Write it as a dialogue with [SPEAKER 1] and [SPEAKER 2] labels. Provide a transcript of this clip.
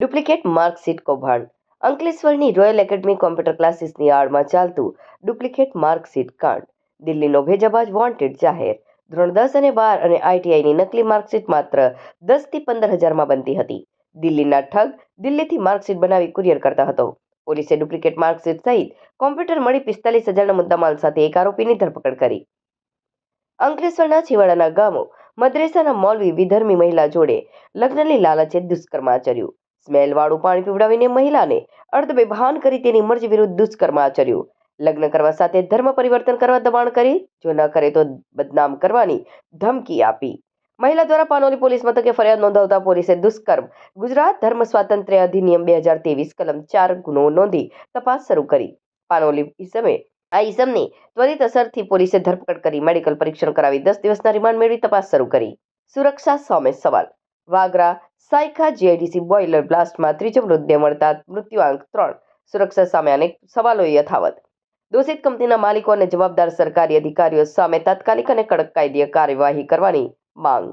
[SPEAKER 1] Duplicate marksheet કૌભાંડ. અંકલેશ્વરની royal academy computer ક્લાસીસની આડમાં ચાલતું ડુપ્લિકેટ માર્કશીટ કાંડ. દિલ્હીનો ભેજાબાજ વોન્ટેડ જાહેર. ધોરણ દસ અને બાર અને આઈટીઆઈની નકલી માર્કશીટ માત્ર દસથી પંદર હજારમાં બનતી હતી. દિલ્હીના ઠગ દિલ્હીથી માર્કશીટ બનાવી કુરિયર કરતા હતો. પોલીસે ડુપ્લિકેટ માર્કશીટ સહિત કોમ્પ્યુટર મળી પિસ્તાલીસ હજારના મુદ્દામાલ સાથે એક આરોપીની ધરપકડ કરી. અંકલેશ્વરના છેવાડાના ગામો, મદ્રેસાના મૌલવી વિધર્મી મહિલા જોડે લગ્નની લાલચે દુષ્કર્મ આચર્યું. સ્મેલવાળું પાણી પીવડાવીને મહિલાને અર્ધબેભાન કરી તેની મરજી વિરુદ્ધ દુષ્કર્મ આચર્યું. લગ્ન કરવા સાથે ધર્મ પરિવર્તન કરવા દબાણ કરી, જો ન કરે તો બદનામ કરવાની ધમકી આપી. મહિલા દ્વારા પાનોલી પોલીસ મથકે ફરિયાદ નોંધાવતા પોલીસે દુષ્કર્મ, ગુજરાત ધર્મ સ્વાતંત્ર્ય અધિનિયમ બે હજાર ત્રેવીસ, કલમ ચાર, ગુનો નોંધી તપાસ શરૂ કરી. પાનોલી ઇસમે આ ઇસમની ત્વરિત અસરથી પોલીસે ધરપકડ કરી, મેડિકલ પરીક્ષણ કરાવી દસ દિવસના રિમાન્ડ મેળવી તપાસ શરૂ કરી. સુરક્ષા સામે સવાલ વાગરા, સાયખા, જીઆઈડીસી બોઇલર બ્લાસ્ટમાં ત્રીજો મૃતદેહ મળતા મૃત્યુઆંક ત્રણ. સુરક્ષા સામે અનેક સવાલો યથાવત. દોષિત કંપનીના માલિકો અને જવાબદાર સરકારી અધિકારીઓ સામે તાત્કાલિક અને કડક કાયદીય કાર્યવાહી કરવાની માંગ.